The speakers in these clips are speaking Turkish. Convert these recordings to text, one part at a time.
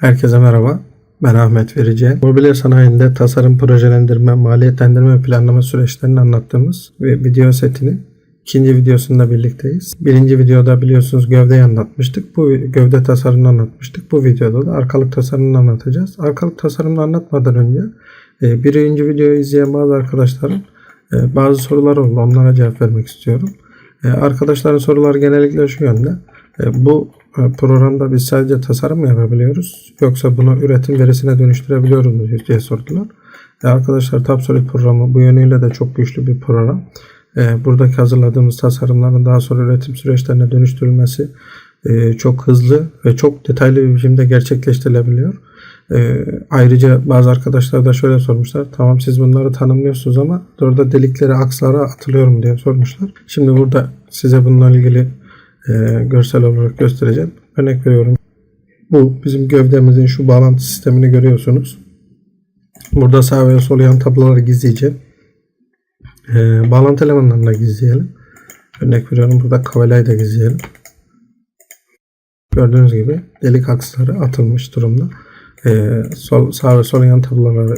Herkese merhaba. Ben Ahmet Verici. Mobilya sanayinde tasarım, projelendirme, maliyetlendirme planlama süreçlerini anlattığımız ve video setini ikinci videosunda birlikteyiz. Birinci videoda biliyorsunuz gövdeyi anlatmıştık. Bu gövde tasarımını anlatmıştık. Bu videoda da arkalık tasarımını anlatacağız. Arkalık tasarımını anlatmadan önce e, birinci videoyu izleyen bazı arkadaşlarım e, bazı sorular oldu. Onlara cevap vermek istiyorum. E, Arkadaşların soruları genellikle şu yönde. Bu programda biz sadece tasarım mı yapabiliyoruz? Yoksa bunu üretim verisine dönüştürebiliyor muyuz diye sordular. E, Arkadaşlar Tapsolid programı bu yönüyle de çok güçlü bir program. E, Buradaki hazırladığımız tasarımların daha sonra üretim süreçlerine dönüştürülmesi e, çok hızlı ve çok detaylı bir biçimde gerçekleştirilebiliyor. E, ayrıca bazı arkadaşlar da şöyle sormuşlar. Tamam siz bunları tanımlıyorsunuz ama orada delikleri akslara atılıyor mu diye sormuşlar. Şimdi burada size bununla ilgili e, görsel olarak göstereceğim. Örnek veriyorum. Bu bizim gövdemizin şu bağlantı sistemini görüyorsunuz. Burada sağ ve sol yan tabloları gizleyeceğim. E, bağlantı elemanlarını da gizleyelim. Örnek veriyorum burada kavelayı da gizleyelim. Gördüğünüz gibi delik aksları atılmış durumda. Ee, sol, sağ ve sol yan tabloları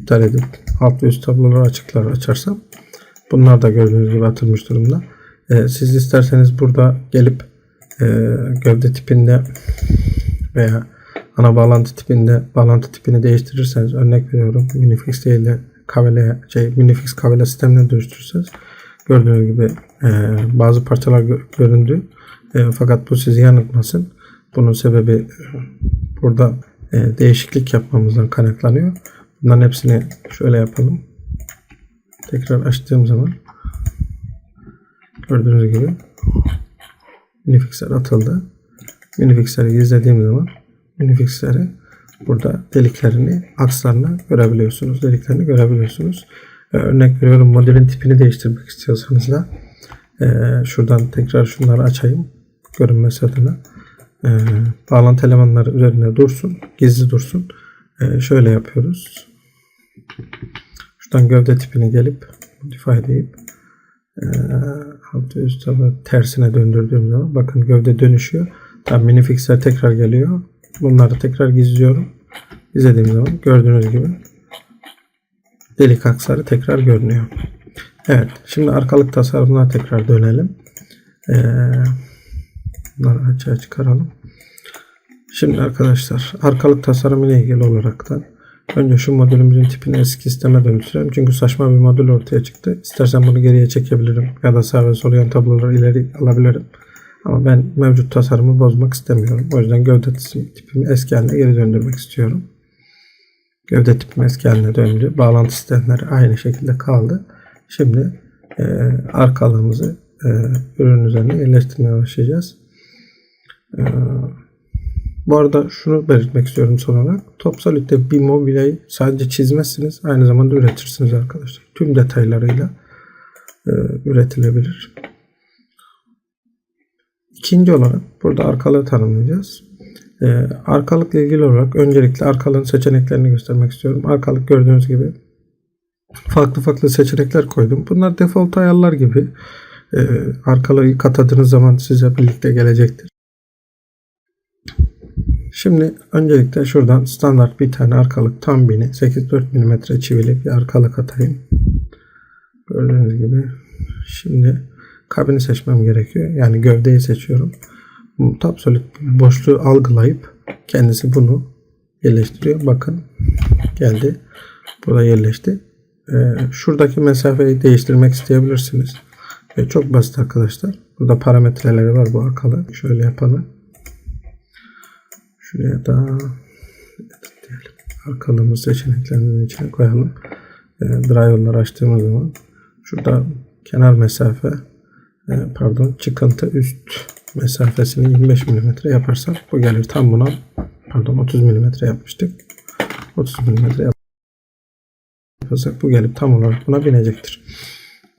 iptal edip alt ve üst tabloları açıklar açarsam bunlar da gördüğünüz gibi atılmış durumda. Ee, siz isterseniz burada gelip e, gövde tipinde veya ana bağlantı tipinde bağlantı tipini değiştirirseniz örnek veriyorum minifix değil de kavele şey minifix kavele sistemine dönüştürürseniz gördüğünüz gibi e, bazı parçalar gö- göründü. E, fakat bu sizi yanıltmasın. Bunun sebebi burada e, değişiklik yapmamızdan kaynaklanıyor. Bunların hepsini şöyle yapalım. Tekrar açtığım zaman gördüğünüz gibi minifixler atıldı. Minifixleri gizlediğim zaman minifixleri burada deliklerini, akslarını görebiliyorsunuz. Deliklerini görebiliyorsunuz. Ee, örnek veriyorum modelin tipini değiştirmek istiyorsanız da e, şuradan tekrar şunları açayım. Görünmesi adına. E, bağlantı elemanları üzerinde dursun. Gizli dursun. E, şöyle yapıyoruz. Şuradan gövde tipini gelip modify deyip altı üst tabi tersine döndürdüğüm zaman bakın gövde dönüşüyor. Tam minifixler tekrar geliyor. Bunları tekrar gizliyorum. Gizlediğim zaman gördüğünüz gibi delik aksarı tekrar görünüyor. Evet. Şimdi arkalık tasarımına tekrar dönelim. Ee, bunları açığa çıkaralım. Şimdi arkadaşlar arkalık tasarımı ile ilgili olaraktan önce şu modülümüzün tipini eski sisteme dönüştürelim. Çünkü saçma bir modül ortaya çıktı. İstersen bunu geriye çekebilirim. Ya da sağ ve sol yan tabloları ileri alabilirim. Ama ben mevcut tasarımı bozmak istemiyorum. O yüzden gövde tipimi eski haline geri döndürmek istiyorum. Gövde tipim eski haline döndü. Bağlantı sistemleri aynı şekilde kaldı. Şimdi e, arkalığımızı e, ürün üzerine yerleştirmeye başlayacağız. E, bu arada şunu belirtmek istiyorum son olarak. Topsolid'de bir mobilyayı sadece çizmezsiniz. Aynı zamanda üretirsiniz arkadaşlar. Tüm detaylarıyla e, üretilebilir. İkinci olarak burada arkalığı tanımlayacağız. E, arkalıkla ilgili olarak öncelikle arkalığın seçeneklerini göstermek istiyorum. Arkalık gördüğünüz gibi farklı farklı seçenekler koydum. Bunlar default ayarlar gibi. E, arkalığı katadığınız zaman size birlikte gelecektir. Şimdi öncelikle şuradan standart bir tane arkalık tam bini 8-4 mm çivili bir arkalık atayım. Gördüğünüz gibi. Şimdi kabini seçmem gerekiyor. Yani gövdeyi seçiyorum. Bu Tapsolid boşluğu algılayıp kendisi bunu yerleştiriyor. Bakın geldi. Burada yerleşti. Ee, şuradaki mesafeyi değiştirmek isteyebilirsiniz. Ee, çok basit arkadaşlar. Burada parametreleri var bu arkalı. Şöyle yapalım. Şuraya da. Arkalığımız seçeneklerinin içine koyalım. E, driver'ları açtığımız zaman şurada kenar mesafe e, pardon çıkıntı üst mesafesini 25 mm yaparsak bu gelir tam buna pardon 30 mm yapmıştık. 30 mm yaparsak bu gelip tam olarak buna binecektir.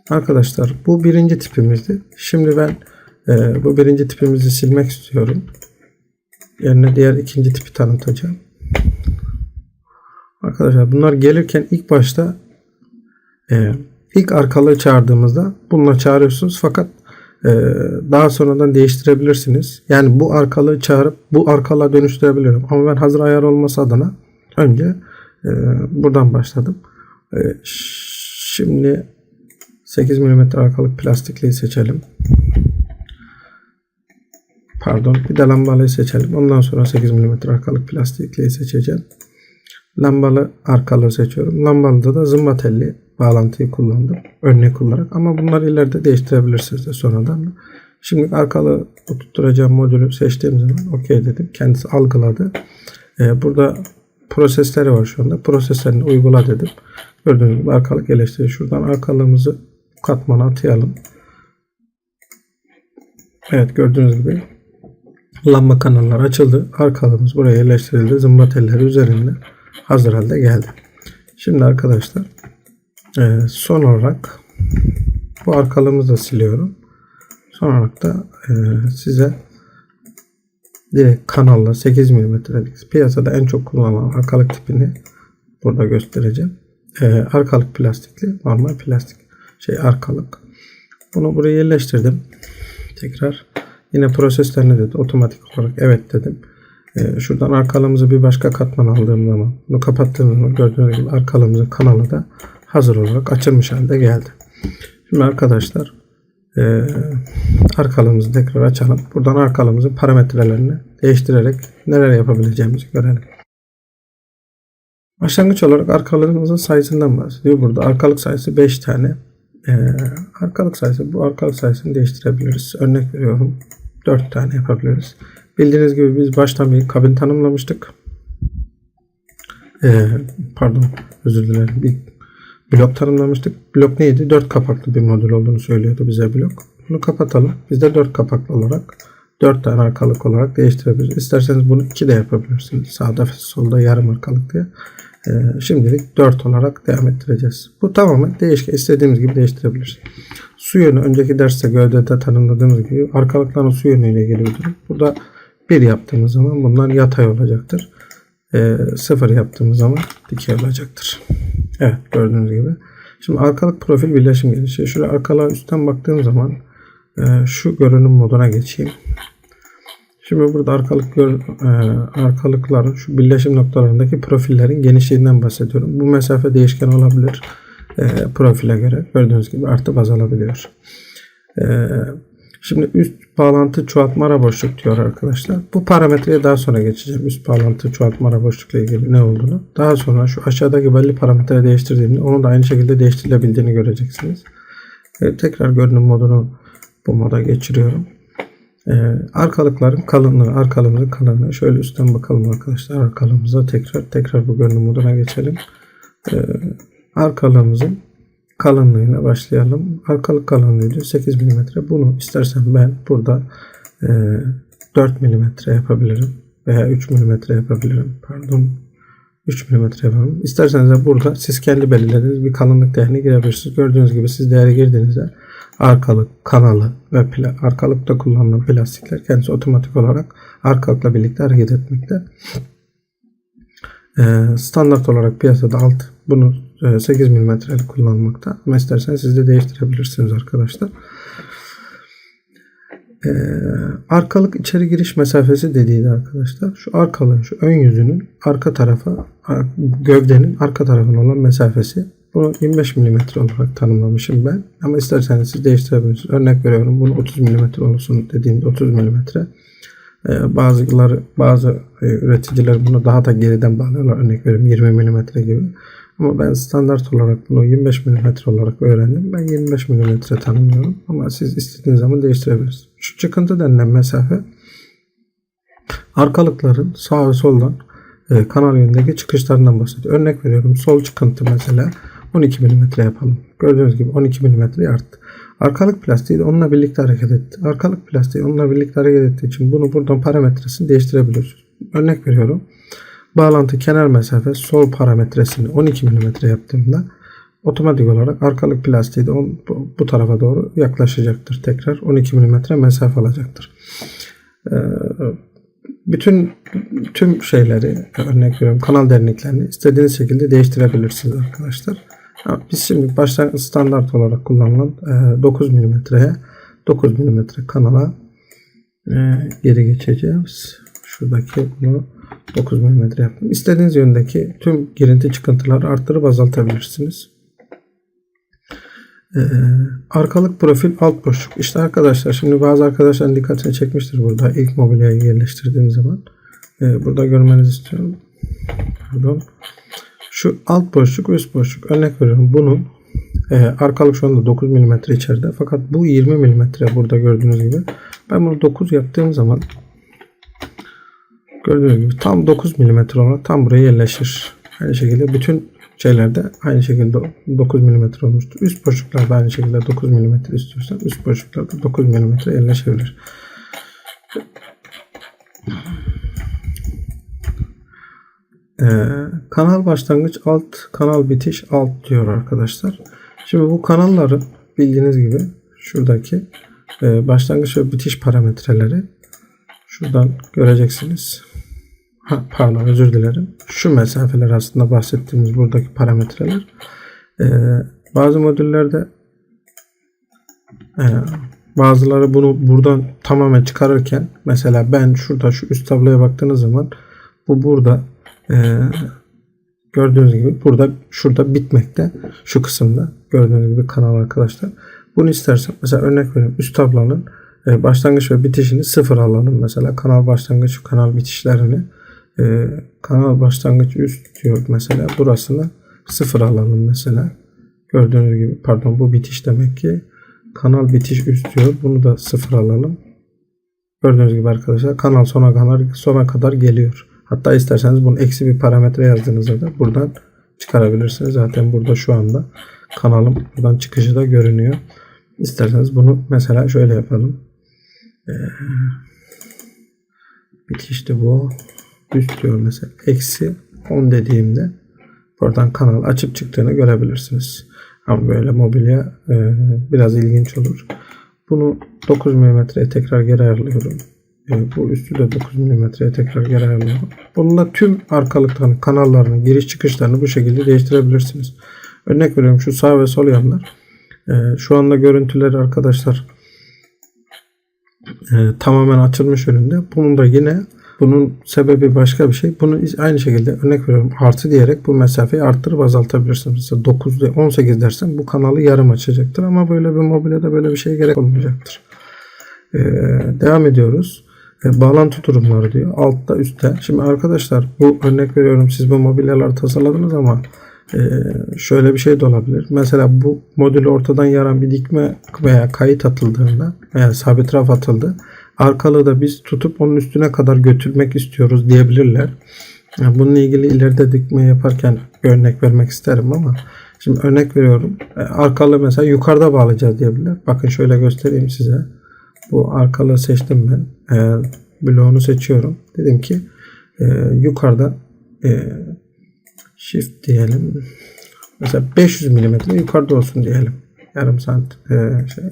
Arkadaşlar bu birinci tipimizdi. Şimdi ben e, bu birinci tipimizi silmek istiyorum. Yerine diğer ikinci tipi tanıtacağım. Arkadaşlar bunlar gelirken ilk başta e, ilk arkalığı çağırdığımızda bununla çağırıyorsunuz fakat e, daha sonradan değiştirebilirsiniz. Yani bu arkalığı çağırıp bu arkalığa dönüştürebiliyorum. Ama ben hazır ayar olması adına önce e, buradan başladım. E, şimdi 8 mm arkalık plastikliği seçelim. Pardon bir de lambalıyı seçelim. Ondan sonra 8 mm arkalık plastikliği seçeceğim. Lambalı arkalığı seçiyorum. Lambalıda da zımba telli bağlantıyı kullandım. Örnek olarak. Ama bunları ileride değiştirebilirsiniz de sonradan. Şimdi arkalı tutturacağım modülü seçtiğim zaman OK dedim. Kendisi algıladı. Ee, burada prosesleri var şu anda. Proseslerini uygula dedim. Gördüğünüz gibi arkalık eleştiri. Şuradan arkalığımızı katmana atayalım. Evet gördüğünüz gibi lamba kanalları açıldı. Arkalığımız buraya yerleştirildi. Zımba telleri üzerinde hazır halde geldi. Şimdi arkadaşlar e, son olarak bu arkalığımızı da siliyorum. Son olarak da e, size direkt kanalla 8 mm'lik piyasada en çok kullanılan arkalık tipini burada göstereceğim. E, arkalık plastikli normal plastik şey arkalık. Bunu buraya yerleştirdim. Tekrar yine proseslerini dedi otomatik olarak evet dedim. Ee, şuradan arkalığımızı bir başka katman aldığım zaman bunu kapattığım zaman gördüğünüz gibi arkalığımızın kanalı da hazır olarak açılmış halde geldi. Şimdi arkadaşlar e, arkalığımızı tekrar açalım. Buradan arkalığımızın parametrelerini değiştirerek neler yapabileceğimizi görelim. Başlangıç olarak arkalığımızın sayısından bahsediyor. Burada arkalık sayısı 5 tane. Ee, arkalık sayısı bu arkalık sayısını değiştirebiliriz. Örnek veriyorum 4 tane yapabiliriz. Bildiğiniz gibi biz baştan bir kabin tanımlamıştık. Ee, pardon özür dilerim. Bir blok tanımlamıştık. Blok neydi? 4 kapaklı bir modül olduğunu söylüyordu bize blok. Bunu kapatalım. Biz de 4 kapaklı olarak 4 tane arkalık olarak değiştirebiliriz. İsterseniz bunu 2 de yapabilirsiniz. Sağda solda yarım arkalık diye. Ee, şimdilik 4 olarak devam ettireceğiz. Bu tamamen değişken. istediğimiz gibi değiştirebiliriz. Su yönü önceki derste gövdede tanımladığımız gibi arkalıkların su yönüyle ilgili bir durum. Burada 1 yaptığımız zaman bunlar yatay olacaktır. E, 0 yaptığımız zaman dikey olacaktır. Evet gördüğünüz gibi. Şimdi arkalık profil birleşim gelişiyor. Şöyle arkalığa üstten baktığım zaman e, şu görünüm moduna geçeyim. Şimdi burada arkalık gör, e, arkalıkların şu birleşim noktalarındaki profillerin genişliğinden bahsediyorum. Bu mesafe değişken olabilir. E, profile göre gördüğünüz gibi artıp azalabiliyor. E, şimdi üst bağlantı çoğaltma ara boşluk diyor arkadaşlar. Bu parametreye daha sonra geçeceğim. Üst bağlantı çoğaltma ara boşlukla ilgili ne olduğunu. Daha sonra şu aşağıdaki belli parametre değiştirdiğimde onun da aynı şekilde değiştirilebildiğini göreceksiniz. E, tekrar görünüm modunu bu moda geçiriyorum. Ee, arkalıkların kalınlığı, arkalığımızın kalınlığı. Şöyle üstten bakalım arkadaşlar arkalığımıza tekrar tekrar bu görünüm moduna geçelim. Ee, arkalığımızın kalınlığıyla başlayalım. Arkalık kalınlığı diyor 8 mm. Bunu istersen ben burada e, 4 mm yapabilirim veya 3 mm yapabilirim. Pardon 3 mm yapalım. İsterseniz de burada siz kendi belirlediğiniz bir kalınlık değerini girebilirsiniz. Gördüğünüz gibi siz değeri girdiğinizde arkalık, kanalı ve pla- arkalıkta kullanılan plastikler kendisi otomatik olarak arkalıkla birlikte hareket etmekte. Ee, standart olarak piyasada alt bunu e, 8 mm kullanmakta. Ama isterseniz siz de değiştirebilirsiniz arkadaşlar. Ee, arkalık içeri giriş mesafesi dediği arkadaşlar şu arkalığın şu ön yüzünün arka tarafa gövdenin arka tarafına olan mesafesi bunu 25 mm olarak tanımlamışım ben. Ama isterseniz siz değiştirebilirsiniz. Örnek veriyorum bunu 30 mm olsun dediğimde 30 mm. Ee, bazıları bazı e, üreticiler bunu daha da geriden bağlıyorlar. Örnek veriyorum 20 mm gibi. Ama ben standart olarak bunu 25 mm olarak öğrendim. Ben 25 mm tanımlıyorum. Ama siz istediğiniz zaman değiştirebilirsiniz. Şu çıkıntı denilen mesafe arkalıkların sağ ve soldan e, kanal yönündeki çıkışlarından bahsediyor. Örnek veriyorum sol çıkıntı mesela 12 mm yapalım. Gördüğünüz gibi 12 mm arttı. Arkalık plastiği de onunla birlikte hareket etti. Arkalık plastiği onunla birlikte hareket ettiği için bunu buradan parametresini değiştirebiliyorsunuz. Örnek veriyorum. Bağlantı kenar mesafe sol parametresini 12 mm yaptığımda otomatik olarak arkalık plastiği de on, bu, bu tarafa doğru yaklaşacaktır. Tekrar 12 mm mesafe alacaktır. Ee, bütün tüm şeyleri örnek veriyorum kanal derinliklerini istediğiniz şekilde değiştirebilirsiniz arkadaşlar. Biz şimdi başta standart olarak kullanılan 9 mm'ye 9 mm kanala e, geri geçeceğiz. Şuradaki bunu 9 mm yaptım. İstediğiniz yöndeki tüm girinti çıkıntıları arttırıp azaltabilirsiniz. Ee, arkalık profil alt boşluk. İşte arkadaşlar şimdi bazı arkadaşların dikkatini çekmiştir burada ilk mobilyayı yerleştirdiğim zaman. Burada görmenizi istiyorum. Pardon. Şu alt boşluk üst boşluk. Örnek veriyorum bunun e, arkalık şu anda 9 mm içeride. Fakat bu 20 mm burada gördüğünüz gibi. Ben bunu 9 yaptığım zaman gördüğünüz gibi tam 9 mm olarak tam buraya yerleşir. Aynı şekilde bütün şeylerde aynı şekilde 9 mm olmuştur. Üst boşluklarda aynı şekilde 9 mm istiyorsan üst boşluklarda 9 mm yerleşebilir. Ee, kanal başlangıç alt, kanal bitiş alt diyor arkadaşlar. Şimdi bu kanalları bildiğiniz gibi şuradaki e, başlangıç ve bitiş parametreleri şuradan göreceksiniz. Ha, pardon özür dilerim. Şu mesafeler aslında bahsettiğimiz buradaki parametreler. Ee, bazı modüllerde e, bazıları bunu buradan tamamen çıkarırken mesela ben şurada şu üst tabloya baktığınız zaman bu burada e, gördüğünüz gibi burada şurada bitmekte şu kısımda. Gördüğünüz gibi kanal arkadaşlar. Bunu istersem mesela örnek veriyorum üst tablonun e, başlangıç ve bitişini sıfır alalım mesela. Kanal başlangıç kanal bitişlerini e, kanal başlangıç üst diyor mesela. Burasını sıfır alalım mesela. Gördüğünüz gibi pardon bu bitiş demek ki kanal bitiş üst diyor. Bunu da sıfır alalım. Gördüğünüz gibi arkadaşlar kanal sona kadar sona kadar geliyor hatta isterseniz bunu eksi bir parametre yazdığınızda da buradan çıkarabilirsiniz zaten burada şu anda kanalım buradan çıkışı da görünüyor isterseniz bunu mesela şöyle yapalım ee, bitişti bu üst diyor mesela eksi 10 dediğimde buradan kanal açıp çıktığını görebilirsiniz. Ama böyle mobilya e, biraz ilginç olur. Bunu 9 mm'ye tekrar geri ayarlıyorum. E, bu üstü de 9 mm'ye tekrar geri ayarlıyorum. Bununla tüm arkalıktan kanallarını, giriş çıkışlarını bu şekilde değiştirebilirsiniz. Örnek veriyorum şu sağ ve sol yanlar. E, şu anda görüntüleri arkadaşlar e, tamamen açılmış önünde. Bunun da yine bunun sebebi başka bir şey. Bunu aynı şekilde örnek veriyorum artı diyerek bu mesafeyi arttırıp azaltabilirsiniz. Mesela 9 18 dersen bu kanalı yarım açacaktır ama böyle bir mobilyada böyle bir şey gerek olmayacaktır. Ee, devam ediyoruz. E, bağlantı durumları diyor. Altta üstte. Şimdi arkadaşlar bu örnek veriyorum siz bu mobilyaları tasarladınız ama e, şöyle bir şey de olabilir. Mesela bu modülü ortadan yaran bir dikme veya kayıt atıldığında veya sabit raf atıldı arkalığı da biz tutup onun üstüne kadar götürmek istiyoruz diyebilirler. Yani bununla ilgili ileride dikme yaparken örnek vermek isterim ama şimdi örnek veriyorum. E, arkalığı mesela yukarıda bağlayacağız diyebilirler. Bakın şöyle göstereyim size. Bu arkalığı seçtim ben. E, bloğunu seçiyorum. Dedim ki e, yukarıda e, shift diyelim. Mesela 500 mm yukarıda olsun diyelim. Yarım sant e, şey.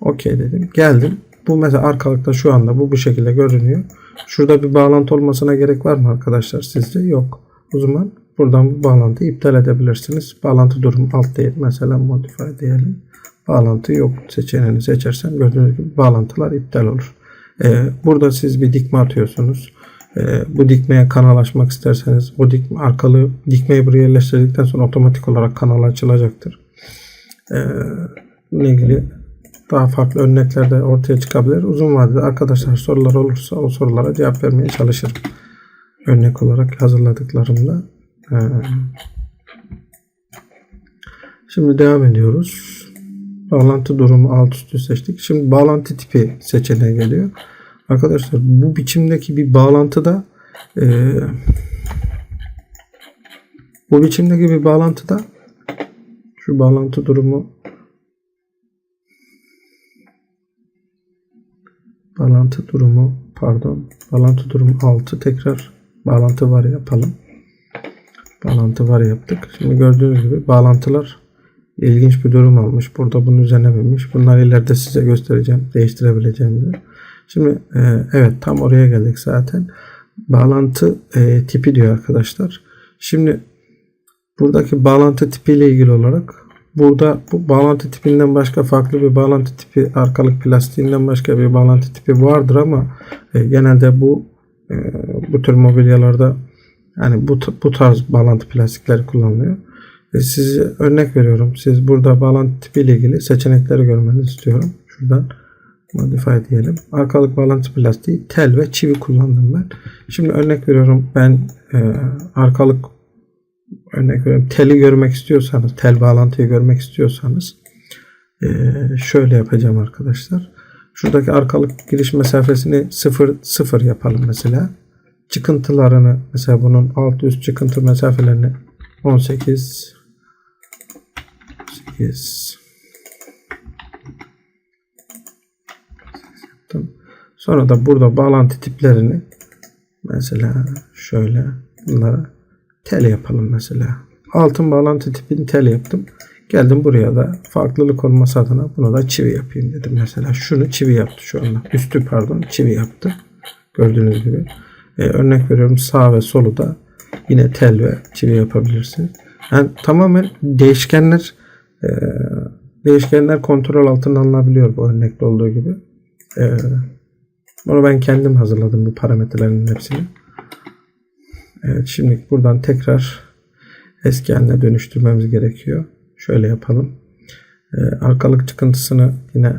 Okey dedim. Geldim. Bu mesela arkalıkta şu anda bu bu şekilde görünüyor. Şurada bir bağlantı olmasına gerek var mı arkadaşlar sizce? Yok. O zaman buradan bu bağlantıyı iptal edebilirsiniz. Bağlantı durum alt değil. Mesela modify diyelim. Bağlantı yok seçeneğini seçersem gördüğünüz gibi bağlantılar iptal olur. Ee, burada siz bir dikme atıyorsunuz. Ee, bu dikmeye kanal açmak isterseniz o dikme, arkalı dikmeyi buraya yerleştirdikten sonra otomatik olarak kanal açılacaktır. Ee, bununla ilgili daha farklı örnekler de ortaya çıkabilir. Uzun vadede arkadaşlar sorular olursa o sorulara cevap vermeye çalışırım. Örnek olarak hazırladıklarımda. Ee, şimdi devam ediyoruz. Bağlantı durumu alt üstü seçtik. Şimdi bağlantı tipi seçeneği geliyor. Arkadaşlar bu biçimdeki bir bağlantıda e, bu biçimdeki bir bağlantıda şu bağlantı durumu bağlantı durumu pardon bağlantı durumu 6 tekrar bağlantı var yapalım. Bağlantı var yaptık. Şimdi gördüğünüz gibi bağlantılar ilginç bir durum almış. Burada bunun üzerine binmiş. Bunları ileride size göstereceğim. Değiştirebileceğim de. Şimdi e, evet tam oraya geldik zaten. Bağlantı e, tipi diyor arkadaşlar. Şimdi buradaki bağlantı tipi ile ilgili olarak Burada bu bağlantı tipinden başka farklı bir bağlantı tipi, arkalık plastiğinden başka bir bağlantı tipi vardır ama e, genelde bu e, bu tür mobilyalarda yani bu bu tarz bağlantı plastikleri kullanılıyor. E, size örnek veriyorum. Siz burada bağlantı tipi ile ilgili seçenekleri görmenizi istiyorum. Şuradan modify diyelim. Arkalık bağlantı plastiği tel ve çivi kullandım ben. Şimdi örnek veriyorum ben e, arkalık örnek veriyorum teli görmek istiyorsanız tel bağlantıyı görmek istiyorsanız e, şöyle yapacağım arkadaşlar. Şuradaki arkalık giriş mesafesini 0 0 yapalım mesela. Çıkıntılarını mesela bunun alt üst çıkıntı mesafelerini 18 8 yaptım. Sonra da burada bağlantı tiplerini mesela şöyle bunlara tel yapalım mesela. Altın bağlantı tipini tel yaptım. Geldim buraya da farklılık olması adına buna da çivi yapayım dedim. Mesela şunu çivi yaptı şu anda. Üstü pardon çivi yaptı. Gördüğünüz gibi. Ee, örnek veriyorum sağ ve solu da yine tel ve çivi yapabilirsiniz. Yani tamamen değişkenler e, değişkenler kontrol altına alınabiliyor bu örnekte olduğu gibi. E, bunu ben kendim hazırladım bu parametrelerin hepsini. Evet şimdi buradan tekrar eski haline dönüştürmemiz gerekiyor. Şöyle yapalım. Ee, arkalık çıkıntısını yine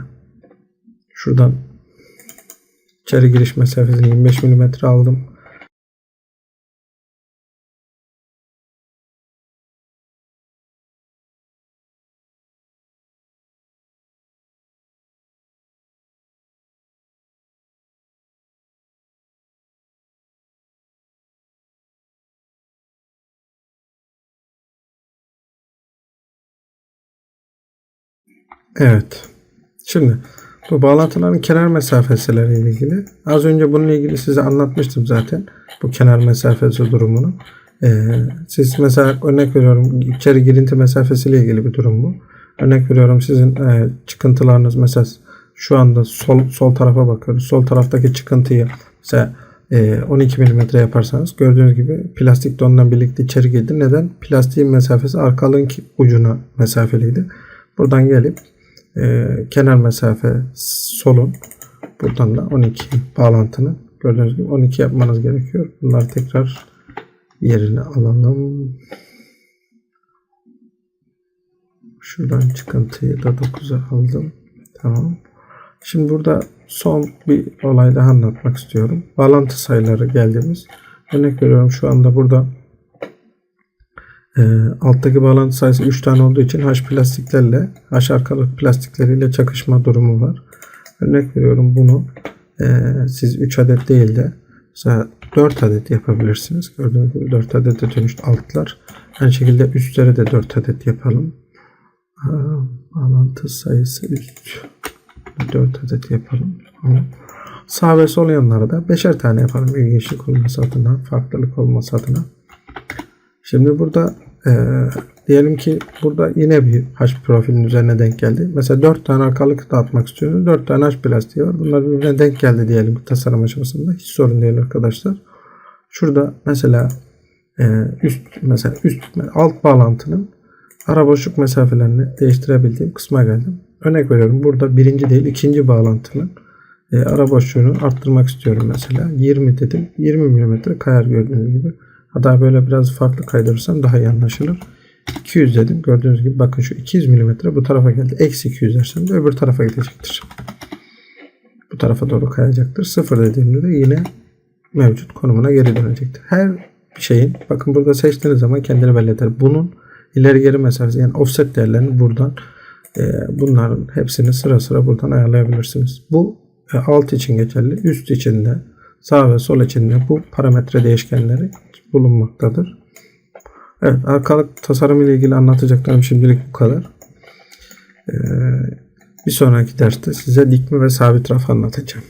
şuradan içeri giriş mesafesini 25 mm aldım. Evet. Şimdi bu bağlantıların kenar mesafeleri ile ilgili. Az önce bununla ilgili size anlatmıştım zaten. Bu kenar mesafesi durumunu. Ee, siz mesela örnek veriyorum içeri girinti mesafesiyle ilgili bir durum bu. Örnek veriyorum sizin e, çıkıntılarınız mesela şu anda sol sol tarafa bakıyoruz. Sol taraftaki çıkıntıyı mesela e, 12 mm yaparsanız gördüğünüz gibi plastik de onunla birlikte içeri girdi. Neden? Plastiğin mesafesi arkalığın ucuna mesafeliydi. Buradan gelip e, kenar mesafe solun buradan da 12 bağlantını gördüğünüz gibi 12 yapmanız gerekiyor. Bunları tekrar yerine alalım. Şuradan çıkıntıyı da 9'a aldım. Tamam. Şimdi burada son bir olay daha anlatmak istiyorum. Bağlantı sayıları geldiğimiz. Örnek veriyorum şu anda burada e, alttaki bağlantı sayısı 3 tane olduğu için H plastiklerle H arkalık plastikleriyle çakışma durumu var. Örnek veriyorum bunu e, siz 3 adet değil de mesela 4 adet yapabilirsiniz. Gördüğünüz gibi 4 adete dönüştü altlar. Aynı şekilde üstlere de 4 adet yapalım. Bağlantı sayısı üst 4 adet yapalım. Sağ ve sol yanlara da 5'er tane yapalım. İlginçlik olması adına, farklılık olması adına. Şimdi burada e, diyelim ki burada yine bir H profilin üzerine denk geldi. Mesela 4 tane arkalık dağıtmak istiyoruz. 4 tane H plastiği var. Bunlar birbirine denk geldi diyelim tasarım aşamasında. Hiç sorun değil arkadaşlar. Şurada mesela e, üst mesela üst alt bağlantının ara boşluk mesafelerini değiştirebildiğim kısma geldim. Örnek veriyorum. Burada birinci değil ikinci bağlantının e, ara boşluğunu arttırmak istiyorum mesela. 20 dedim. 20 mm kayar gördüğünüz gibi. Hatta böyle biraz farklı kaydırırsam daha iyi anlaşılır. 200 dedim. Gördüğünüz gibi bakın şu 200 mm bu tarafa geldi. Eksi 200 dersem de öbür tarafa gidecektir. Bu tarafa doğru kayacaktır. 0 dediğimde de yine mevcut konumuna geri dönecektir. Her şeyin bakın burada seçtiğiniz zaman kendini belli eder. Bunun ileri geri mesafesi yani offset değerlerini buradan e, bunların hepsini sıra sıra buradan ayarlayabilirsiniz. Bu e, alt için geçerli. Üst için de sağ ve sol için bu parametre değişkenleri bulunmaktadır. Evet arkalık tasarım ile ilgili anlatacaklarım şimdilik bu kadar. Ee, bir sonraki derste size dikme ve sabit raf anlatacağım.